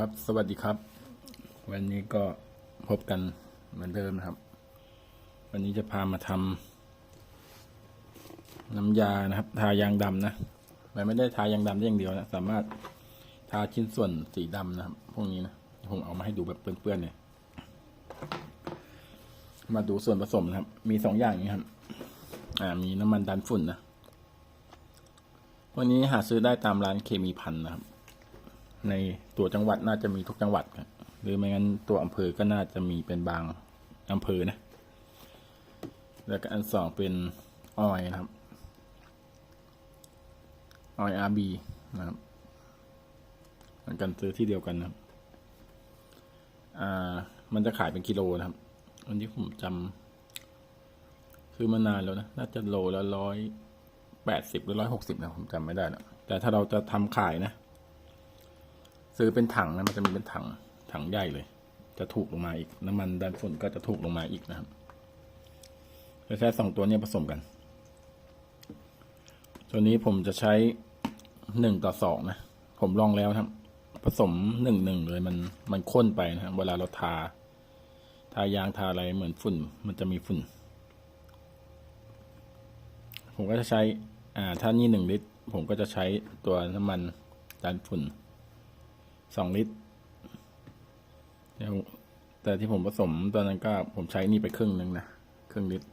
ครับ สวัสดีครับ วันนี้ก็พบกันเหมือนเดิมนะครับ วันนี้จะพามาทำน้ำยานะครับ ทายางดำนะมันไม่ได้ทายางดำได้อย่างเดียวนะ สามารถทาชิ้นส่วนสีดำนะครับ พวกนี้นะผมเอามาให้ดูแบบเปื้อนๆเนี่ย มาดูส่วนผสมนะครับ มีสองอย่างนี้ครับ อ่า มีน้ำมันดันฝุ่นนะ พวกนี้หาซื้อได้ตามร้านเคมีพันนะครับ ในตัวจังหวัดน่าจะมีทุกจังหวัดหรือไม่งั้นตัวอำเภอก็น่าจะมีเป็นบางอำเภอนะ แล้วก็อันสองเป็นออยนะครับออยอาร์บีนะครับเหมือนกันซื้อที่เดียวกันนะครับอ่ามันจะขายเป็นกิโลนะครับวันนี้ผมจำซื้อมานานแล้วนะ น่าจะโลละร้อยแปดสิบหรือร้อยหกสิบนะผมจำไม่ได้นะแต่ถ้าเราจะทำขายนะ ซื้อเป็นถังนะมันจะมีเป็นถังถังใหญ่เลย จะถูกลงมาอีก น้ำมันดันฝุ่นก็จะถูกลงมาอีกนะครับจะใช้สองตัวนี้ผสมกัน ตัวนี้ผมจะใช้หนึ่งต่อสองนะ ผมลองแล้วครับ ผสมหนึ่งหนึ่งเลยมันมันข้นไปนะครับเวลาเราทา ทายางทาอะไรเหมือนฝุ่น มันจะมีฝุ่น ผมก็จะใช้ อ่า ถ้านี่หนึ่งลิตร ผมก็จะใช้ตัวน้ำมันดันฝุ่น สองลิตรแต่ที่ผมผสมตอนนั้นก็ผมใช้นี่ไปครึ่งหนึ่งนะครึ่งลิตร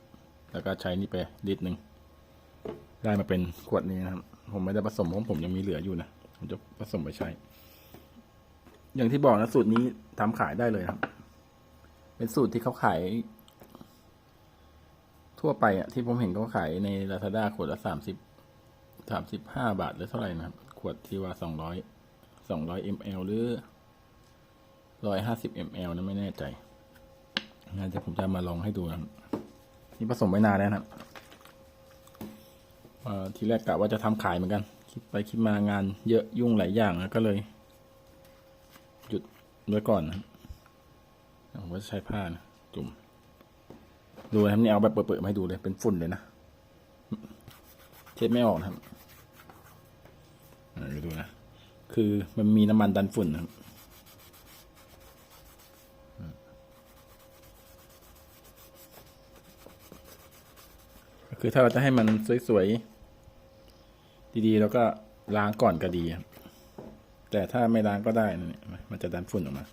แล้วก็ใช้นี่ไปลิตรหนึ่งได้มาเป็นขวดนี้นะครับ ผมไม่ได้ผสมเพราะผมยังมีเหลืออยู่นะผมจะผสมไปใช้ อย่างที่บอกนะสูตรนี้ทำขายได้เลยครับ เป็นสูตรที่เขาขาย ทั่วไปอะที่ผมเห็นเขาขายในลาซาด้าขวดละสามสิบสามสิบห้าบาทหรือเท่าไหร่นะครับ ขวดที่ว่าสองร้อย สองร้อยมลหรือร้อยห้าสิบมลนะไม่แน่ใจงั้นจะผมจะมาลองให้ดูนะครับนี่ผสมไว้นานแล้วนะครับเอ่อทีแรกกะว่าจะทำขายเหมือนกัน คิดไปคิดมางานเยอะยุ่งหลายอย่างนะก็เลย หยุดไว้ก่อนนะผมก็ใช้ผ้านะจุ่ม ดูนะครับนี่เอาแบบเปิดๆมาให้ดูเลย เป็นฝุ่นเลยนะเช็ดไม่ออกนะครับเดี๋ยวดูนะ คือมันมีน้ำมันดันฝุ่นครับคือถ้าเราจะให้มันสวยๆ ดีๆ แล้วก็ล้างก่อนก็ดีครับ แต่ถ้าไม่ล้างก็ได้นี่มันจะดันฝุ่นออกมา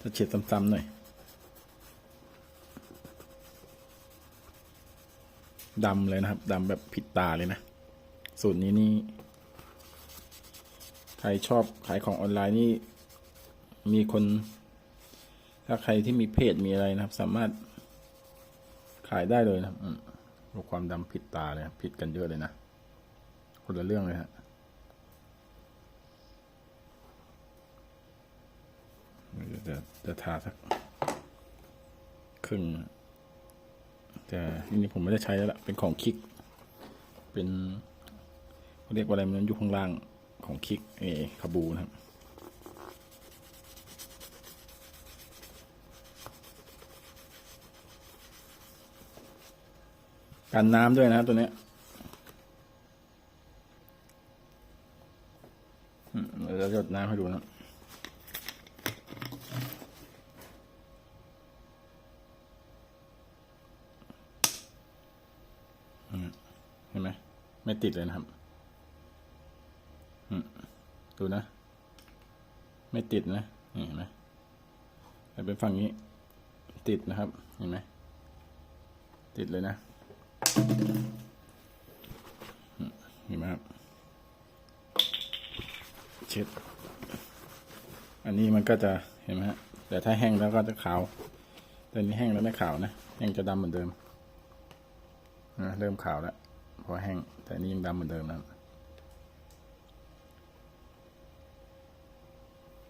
ถ้าเช็ดซ้ำๆหน่อย ดำเลยนะครับ ดำแบบผิดตาเลยนะ สูตรนี้นี่ รชอบขายของออนไลน์นี่มีคน ถ้าใครที่มีเพจมีอะไรนะครับ สามารถขายได้เลยนะครับดูความดำผิดตาเลยผิดกันเยอะเลยนะ คนละเรื่องเลยฮะจะจะทาสักครึ่งแต่ทีนี้ผมไม่ได้ใช้แล้วล่ะ เป็นของคลิก เป็นเรียกว่าอะไรมันอยู่ข้างล่าง ของคลิกเอคาบูนะครับ กันน้ำด้วยนะตัวเนี้ยเดี๋ยวจะหยดน้ำให้ดูนะเห็นไหมไม่ติดเลยนะครับ ดูนะ ไม่ติดนะเห็นไหมแต่เป็นฝั่งนี้ ติดนะครับ เห็นไหม ติดเลยนะเห็นไหมครับ เช็ด อันนี้มันก็จะเห็นไหมฮะ แต่ถ้าแห้งแล้วก็จะขาว แต่นี้แห้งแล้วไม่ขาวนะแห้งจะดำเหมือนเดิมนะเริ่มขาวแล้ว พอแห้ง แต่นนี่ยังดำเหมือนเดิมนะ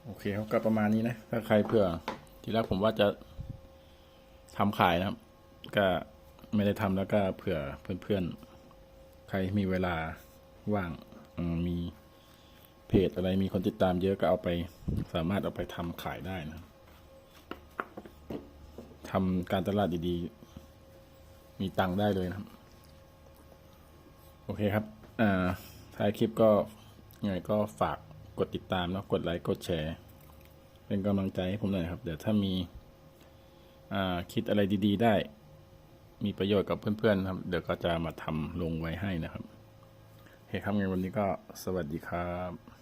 โอเคครับก็ประมาณนี้นะถ้าใครเผื่อ ทีแรกผมว่าจะทำขายนะครับ ก็ไม่ได้ทำแล้วก็เผื่อเพื่อนๆ ใครมีเวลาว่างมีเพจอะไรมีคนติดตามเยอะก็เอาไป สามารถเอาไปทำขายได้นะทำการตลาดดีๆ มีตังค์ได้เลยนะครับ โอเคครับอ่าท้ายคลิปก็ยังไงก็ฝาก กดติดตามแล้วกดไลค์กดแชร์ เป็นกำลังใจให้ผมหน่อยครับ เดี๋ยวถ้ามีคิดอะไรดี ๆ ได้ มีประโยชน์กับเพื่อนๆครับ เดี๋ยวก็จะมาทำลงไว้ให้นะครับโอเคครับงั้นวันนี้ก็สวัสดีครับ